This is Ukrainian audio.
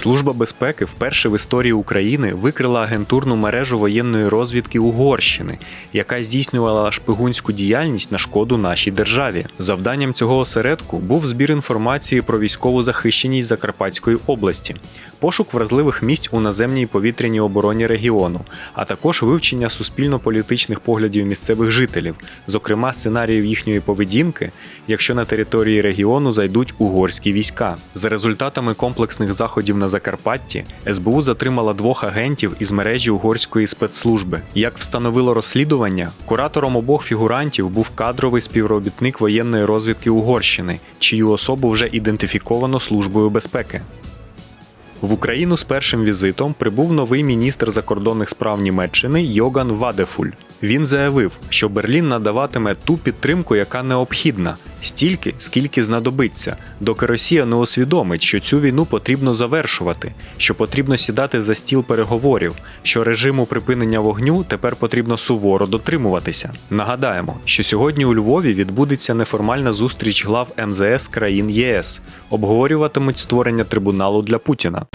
Служба безпеки вперше в історії України викрила агентурну мережу воєнної розвідки Угорщини, яка здійснювала шпигунську діяльність на шкоду нашій державі. Завданням цього осередку був збір інформації про військову захищеність Закарпатської області, пошук вразливих місць у наземній і повітряній обороні регіону, а також вивчення суспільно-політичних поглядів місцевих жителів, зокрема сценаріїв їхньої поведінки, якщо на території регіону зайдуть угорські війська. За результатами комплексних заходів на Закарпатті СБУ затримала двох агентів із мережі угорської спецслужби. Як встановило розслідування, куратором обох фігурантів був кадровий співробітник воєнної розвідки Угорщини, чию особу вже ідентифіковано службою безпеки. В Україну з першим візитом прибув новий міністр закордонних справ Німеччини Йоган Вадефуль. Він заявив, що Берлін надаватиме ту підтримку, яка необхідна, стільки, скільки знадобиться, доки Росія не усвідомить, що цю війну потрібно завершувати, що потрібно сідати за стіл переговорів, що режиму припинення вогню тепер потрібно суворо дотримуватися. Нагадаємо, що сьогодні у Львові відбудеться неформальна зустріч глав МЗС країн ЄС. Обговорюватимуть створення трибуналу для Путіна.